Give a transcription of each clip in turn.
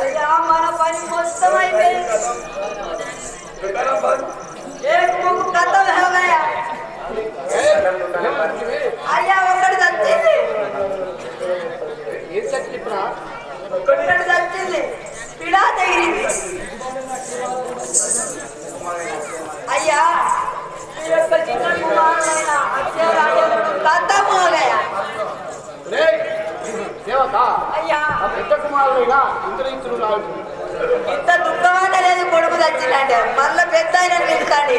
అయ్యా మన పని మొత్తం అయిపోయింది ఏ ముగ్గు కథ వెళ్ళాయా అయ్యా ఒకటి చచ్చింది ఏం చెప్పినా ఒకటి చచ్చింది పిడా తగిలింది అయ్యా మీ యొక్క చిన్న కుమారుడైన అక్షయ రాజేంద్రుడు కథ మోగయా దేవత. అయ్యా. పెద్ద కుమారుడైనా అంతరించులు రాదు ఇంత దుఃఖమైన లేదు కొడుకు తెచ్చిందంటే మళ్ళీ పెద్ద ఆయన పిలుస్తాండి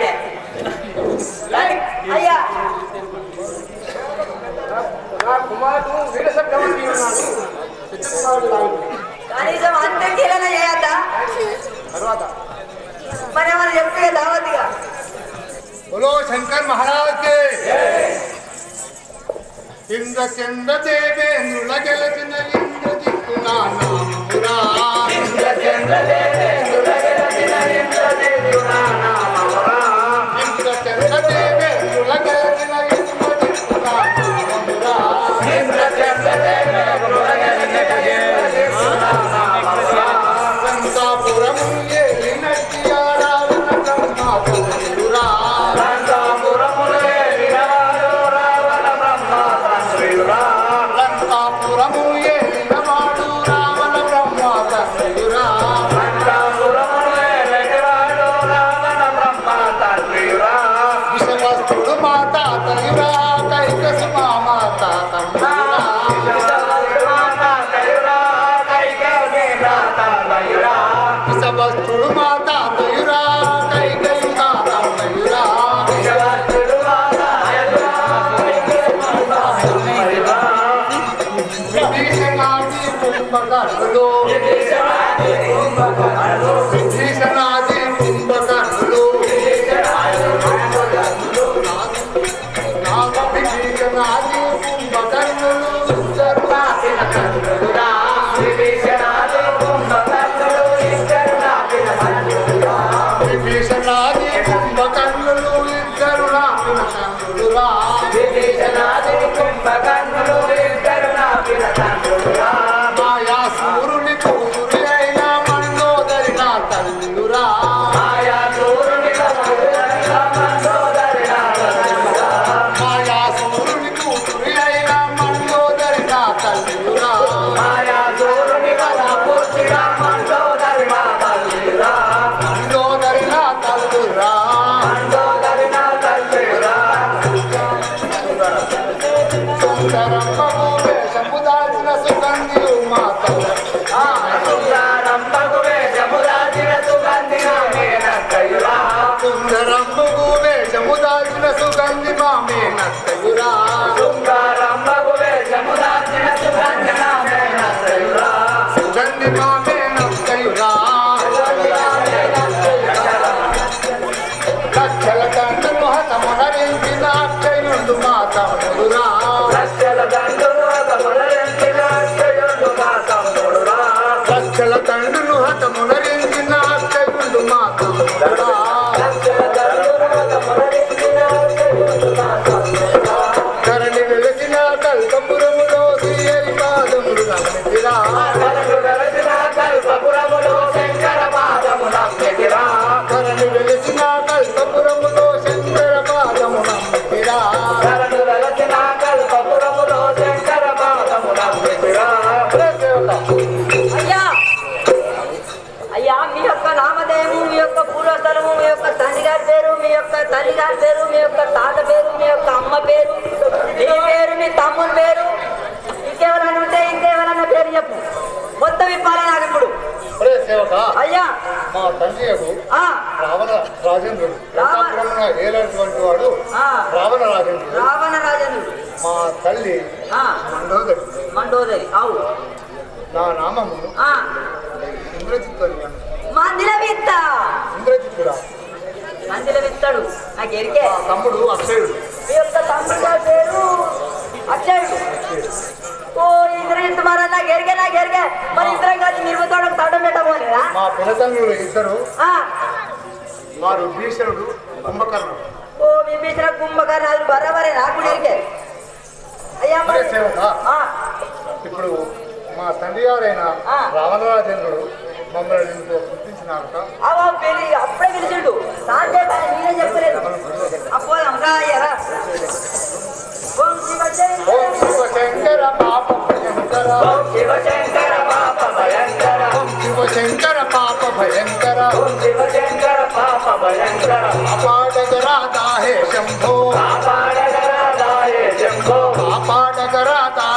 అయ్యా. నా కుమారుడు వీర చక్రవర్తి ఉన్నాడు. పెద్ద కుమారుడు రాదు కనీసం అంతకి ఇలా చేయద్దా? తర్వాత. మరేమన్నా చెప్పే దావతిగా శంకర్ మహారాజ్ ఇంద్ర దేవేంద్రుల గెలచిన ఇంద్రజిత్తు దిక్కునా నామమురా ఇంద్ర చంద్ర Alô, పూర్వస్థలము మీ యొక్క తండ్రి గారి పేరు మీ యొక్క తల్లి గారి పేరు మీ యొక్క తాత పేరు మీ యొక్క అమ్మ పేరు నీ పేరు మీ తమ్ముని పేరు ఇంకెవరైనా ఉంటే ఇంకెవరైనా పేరు చెప్పు. మొత్తం ఇప్పాలి నాకు ఇప్పుడు. అయ్యా. మా తండ్రి రావణ రాజేంద్రుడు. ఏలేటువంటి వాడు రావణ రాజేంద్రుడు. రావణ రాజను మా తల్లి మండోదరి. మండోదరి అవు నా నామము ఆ. ఇంద్రజిత్తు మందిల ఇంద్రజిత్తుడా మందిల విత్తాడు. నాకు ఎరికే. మా తమ్ముడు అక్షయుడు. మీ యొక్క తమ్ముడు పేరు అక్షయుడు. ఓ ఇంద్రజిత్ మహారాజ్ నాకు ఎరిగే నాకు ఎరిగే మరి ఇద్దరం కలిసి నిర్మతోడు తడం పెట్టబోలేదా మా పినతండ్రులు ఇద్దరు. ఆ, వారు భీషణుడు కుంభకర్ణుడు. ఓ విభీషణ కుంభకర్ణాలు బరాబరే. నాకు కూడా ఎరిగే అయ్యా ఇప్పుడు మా తండ్రి గారైన. రావణరాజేంద్రుడు మమ్మల్ని అవ్వ పెళ్ళి అప్పుడే పిలిచిండు. సాంతే పని నేనే చెప్పలేదు. అప్పోదాం రా అయ్యారా ఓం శివ ఓం శివ శంకర పాప భయంకర. ఓం శివ శంకర పాప భయంకర. అపాడగరాదా హే శంభో. అపాడగరాదా హే శంభో. కరుణించగరాదా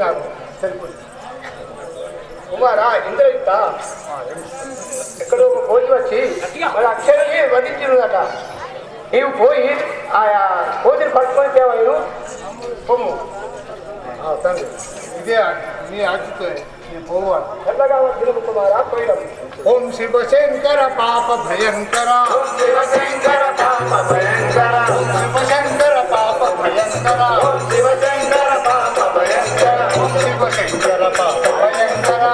పిలిచినారు సరిపోయింది కుమారా ఇంద్రయుక్త. ఎక్కడో ఒక కోతి వచ్చి వాళ్ళ అక్షరాన్ని వధించినదట. నీవు పోయి ఆయా కోతిని పట్టుకొని తేవాను పొమ్ము. తండ్రి. ఇదే నీ ఆజ్ఞతో నేను పోవాలి చల్లగా వర్ధిల్లుము కుమారా పోయినాం ఓం శివ శంకర పాప భయంకర. ఓం శివ శంకర పాప భయంకర. ఓం శివ శంకర పాప భయంకర. ఓం శివ శంకర పాప భయంకర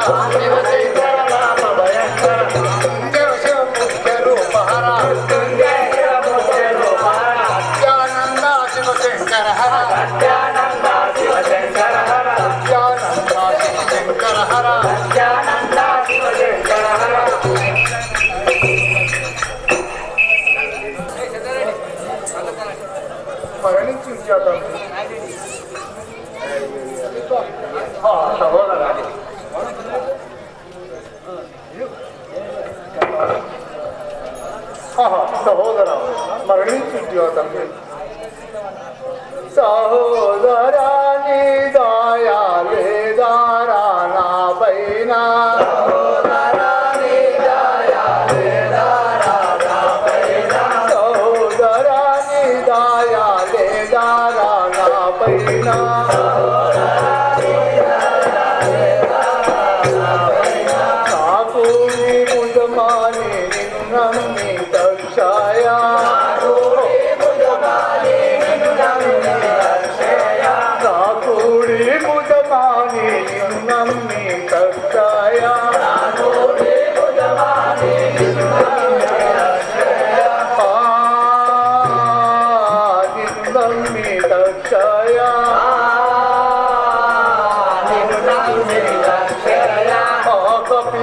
మరణించి తండ్రి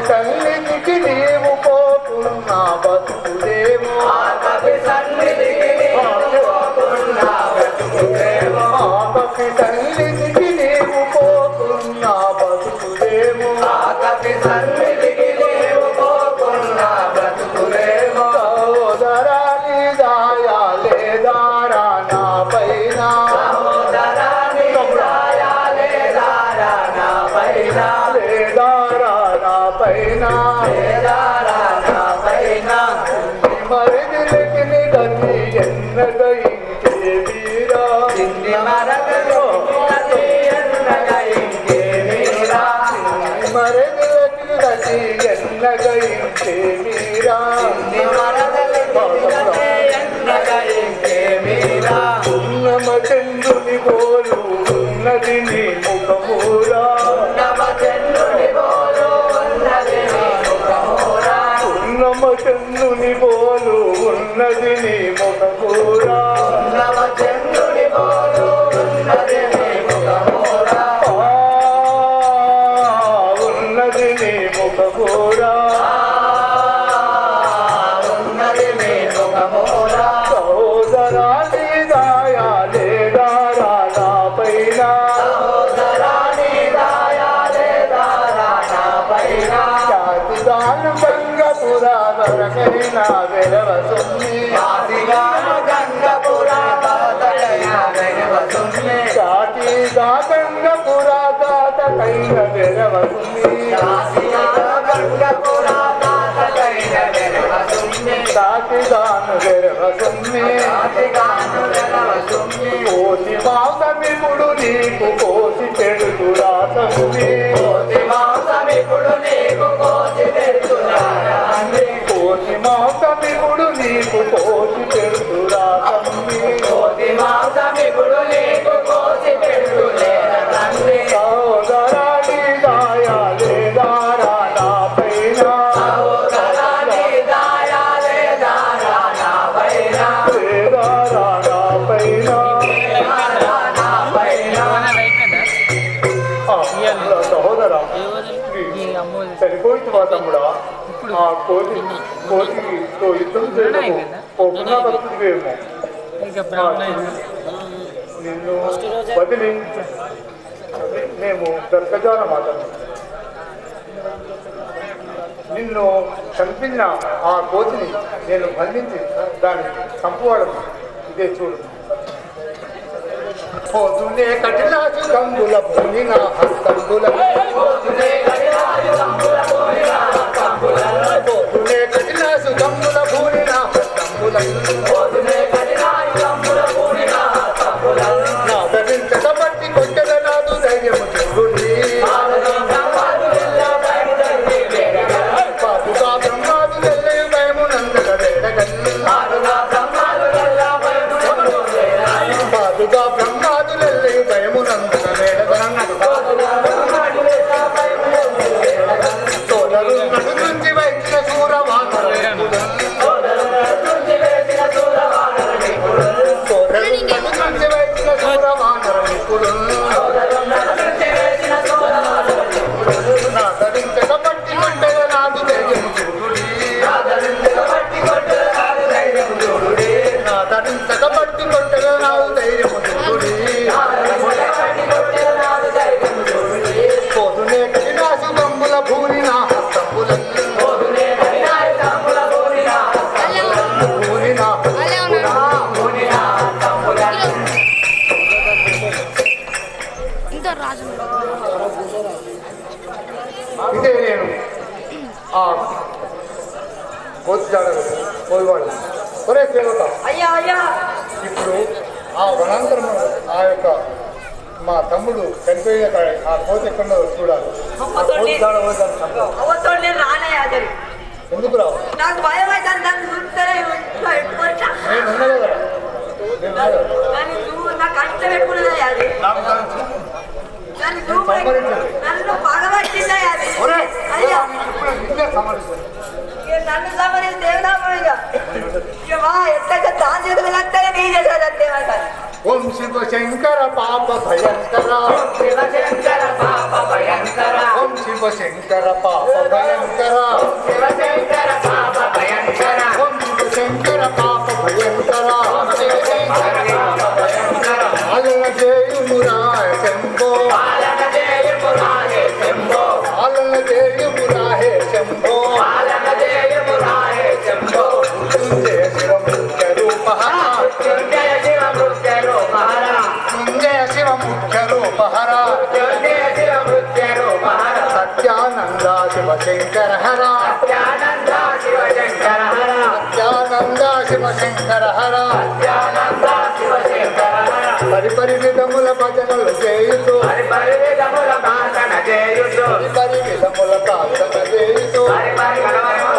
తల్లికి నీవు వీరా మరిదిలకి గతి ఎన్నగయించే వీరా ఉన్నమ చంద్రుని పోలు ఉన్నది నీ ముఖమూరా? ఉన్నమ చంద్రుని పోలు ఉన్నది నీ ముఖమూరా? ఆ, వెరవసుమ్మి వెరవసుమ్మి కోసి మాంసమిపుడు నీకు కోసి పెడుతురా తమ్మి నిన్ను వదిలి మేము దర్శజాన మాటలు నిన్ను చంపిన ఆ కోతిని నేను బంధించి దాన్ని చంపువాడము ఇదే చూడు. పోతునే కఠినాచు కంబుల భూమి నా హస్తంబుల. పోతునే కఠినాచు కంబుల భూమి నా హస్తంబుల ভুলি না తమ్ముడు చనిపోయిన ఆ కోతి ఎక్కడో చూడాలి. ఎందుకు రావు? నాకు భయం అయితే దాన్ని చూస్తేనే ఇంట్లో పెట్టుకోవచ్చా నేను ఉన్నా కదా. నేను ఉన్నా కదా. కానీ నువ్వు నాకు కష్టం పెట్టుకున్నదే అది. నాకు దాన్ని చూ- నన్ను చూపు పగబట్టిందే అది. నన్ను సమరించి దేవుడాము ఇక? ఇక వా ఎట్లయితే దాని చేతులు కట్టే నీ చేసేది అంతే మాట ఓం శివ శంకర పాప భయంకర. ఓం శివ శంకర పాప భయంకర. ఓం శివ శంకర పాప భయంకర. ఆలన చేయుమురా సత్యానంద శివ శంకర హర సత్యానంద శివ శంకర హర పరిపరి విధముల భజనలు చేయుతూ. పరిపరి విధముల ప్రార్థన చేయుతూ. గిరిధర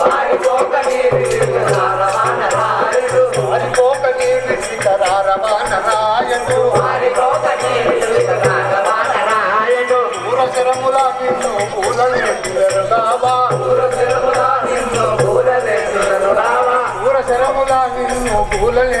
పారిపోక నీవిటి రవాణ రాయడు వారిపోకనేమిటి పూరశరముల నిన్ను పూరశరముల నిన్ను పూలనే